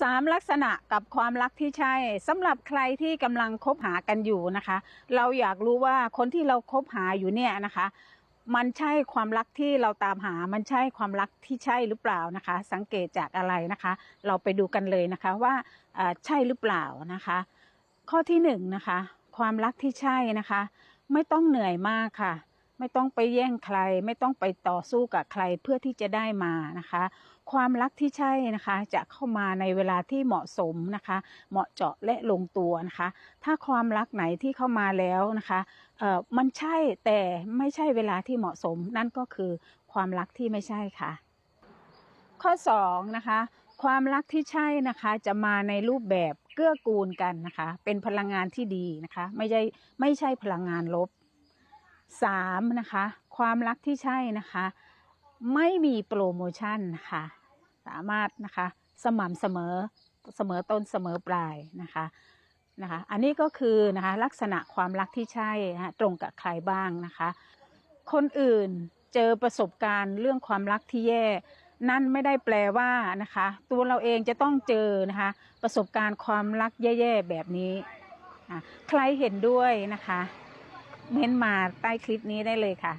สามลักษณะกับความรักที่ใช่สำหรับใครที่กำลังคบหากันอยู่นะคะ เราอยากรู้ว่าคนที่เราคบหาอยู่เนี่ยนะคะ มันใช่ความรักที่เราตามหา มันใช่ความรักที่ใช่หรือเปล่านะคะ สังเกตจากอะไรนะคะ เราไปดูกันเลยนะคะว่าใช่หรือเปล่านะคะ ข้อที่หนึ่งนะคะ ความรักที่ใช่นะคะ ไม่ต้องเหนื่อยมากค่ะ ไม่ต้องไปแย่งใคร ไม่ต้องไปต่อสู้กับใครเพื่อที่จะได้มานะคะ ความรักที่ใช่นะคะ จะเข้ามาในเวลาที่เหมาะสมนะคะ เหมาะเจาะและลงตัวนะคะ ถ้าความรักไหนที่เข้ามาแล้วนะคะเอ่อมันใช่แต่ไม่ใช่เวลาที่เหมาะสม นั่นก็คือความรักที่ไม่ใช่ค่ะ ข้อ2นะคะความรักที่ใช่นะคะจะมาในรูปแบบเกื้อกูลกันนะคะ เป็นพลังงานที่ดีนะคะ ไม่ใช่ไม่ใช่พลังงานลบ สามนะคะ ความรักที่ใช่นะคะ ไม่มีโปรโมชั่นค่ะสามารถนะคะสม่ำเสมอเสมอต้นเสมอปลายนะคะนะคะ อันนี้ก็คือนะคะลักษณะความรักที่ใช่นะตรงกับใครบ้างนะคะ คนอื่นเจอประสบการณ์เรื่องความรักที่แย่ นั่นไม่ได้แปลว่านะคะ ตัวเราเองจะต้องเจอนะคะ ประสบการณ์ความรักแย่ๆแบบนี้ ใครเห็นด้วยนะคะ เม้นมาใต้คลิปนี้ได้เลยค่ะ